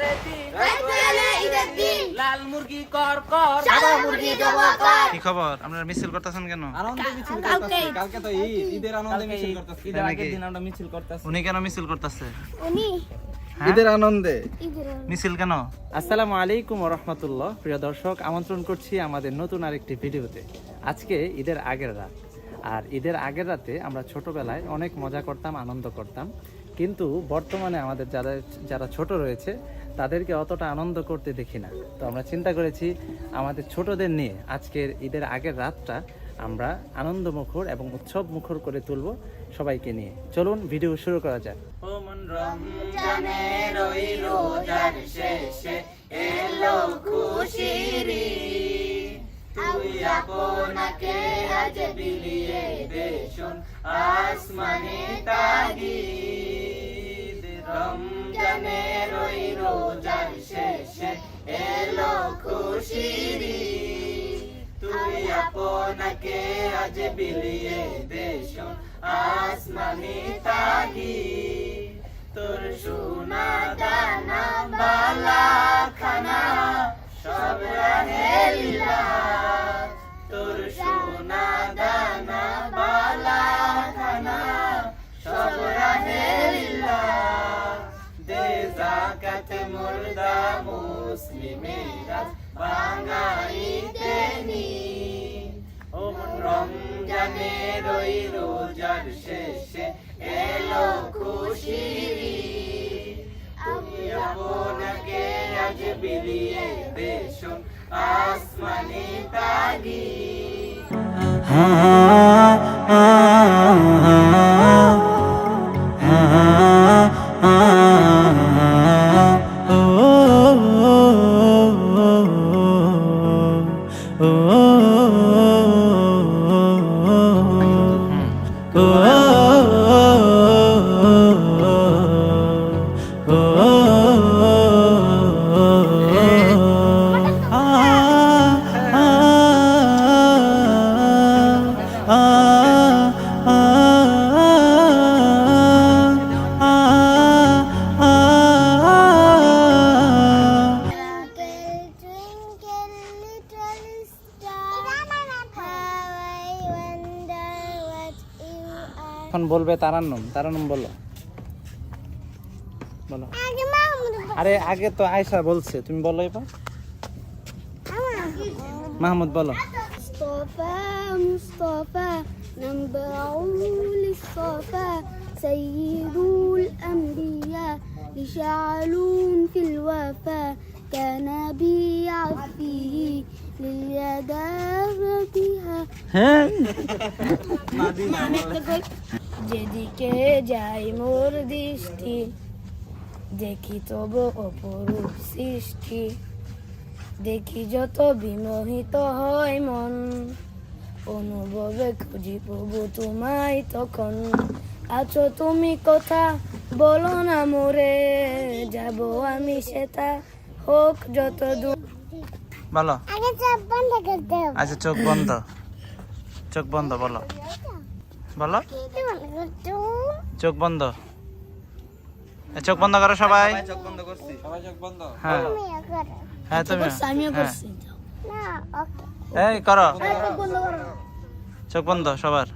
রোজারে দিন ঈদের লাল মুরগি কর কর। সাদা মুরগি কর। কি খবর? আপনারা মিছিল করতেছেন কেন? আনন্দে মিছিল করতেছে কালকে তো ঈদ ঈদের আনন্দে মিছিল করতেছে। ঈদের আগের দিন আমরা মিছিল করতেছি। উনি কেন মিছিল করতেছে? উনি? ঈদের আনন্দে। মিছিল কেন? আসসালামু আলাইকুম রহমতুল্লাহ। প্রিয় দর্শক আমন্ত্রণ করছি আমাদের নতুন আরেকটি ভিডিওতে। আজকে ঈদের আগের রাত। আর ঈদের আগের রাতে আমরা ছোটবেলায় অনেক মজা করতাম, আনন্দ করতাম। কিন্তু বর্তমানে আমাদের যারা যারা ছোট রয়েছে, তাদেরকে অতটা আনন্দ করতে দেখি না। তো আমরা চিন্তা করেছি, আমাদের ছোটদের নিয়ে আজকের ঈদের আগের রাতটা আমরা আনন্দমুখর এবং উৎসব মুখর করে তুলব সবাইকে নিয়ে। চলুন, ভিডিও শুরু করা যাক। আপনাকে আজ বিলিয়ে দে শোন আসমানে তাগিদ রমজানের ওই রোজার শেষে এলো খুশির। তুই আপনাকে আজ বিলিয়ে দে শোন আসমানে তাগিদ তোর সোনা দানা বালা খানা জাকাত মুর্দা মুসলিমেরা বাঙাইতে নি ও মন রমজানের রোজার শেষে এলো ঈদ। তুমি আপনাকে আজ বিলিয়ে দেশন আসমানি তাগি Twinkle, এখন বলবে তারান্নম তারান্নম বলো বলো আগে মাহমুদ আরে আগে তো আয়সা বলছে তুমি বলো এবার মাহমুদ বলো مصطفى مصطفى نبع للصفا سيد الأنبياء لشعلون في الوفا كان بعفه لليدابتها হ্যাঁ যেদিকে যাই মোর দৃষ্টি দেখি তব অপরূপ সৃষ্টি। দেখি যত বিমোহিত হয় মন অনুভবে খুঁজি প্রভু তোমায় তখন। আছো তুমি কথা বলো না মোরে যাব আমি সেটা হোক যত দূর বলো। আগে চাপ বন্ধ করতে হবে আচ্ছা চোখ বন্ধ। চোখ বন্ধ বলো। বলো। চোখ বন্ধ। চোখ বন্ধ করো সবাই। চোখ বন্ধ করছি। সবাই চোখ বন্ধ। হ্যাঁ। হ্যাঁ তুমি আমিও হ্যাঁ। করছি। না ওকে। এই করো। চোখ বন্ধ সবার।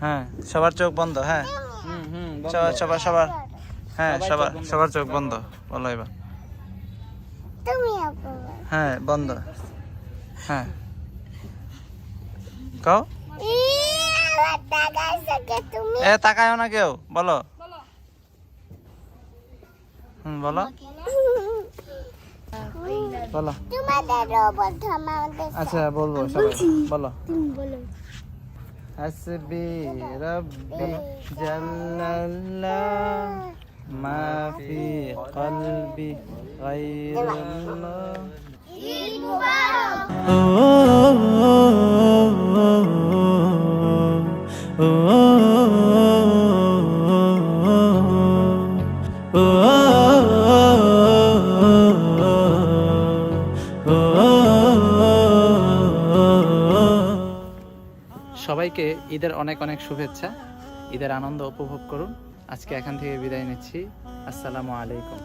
হ্যাঁ সবার চোখ বন্ধ হ্যাঁ। হুম হুম সবার সবার সবার। হ্যাঁ সবার সবার চোখ বন্ধ বলো এবার। হ্যাঁ বন্ধ। হ্যাঁ। কও। এ তাকায়ও না কেউ বলো। হুম বলো। বলো। আচ্ছা বলব সবাই। বলো। হাসবি রব্বি জাল্লাল্লাহ মা ফি কলবি গায়রুল্লাহ। ঈদ মুবারক। সবাইকে ঈদের অনেক অনেক শুভেচ্ছা ঈদের আনন্দ উপভোগ করুন আজকে এখান থেকে বিদায় নিচ্ছি আসসালামু আলাইকুম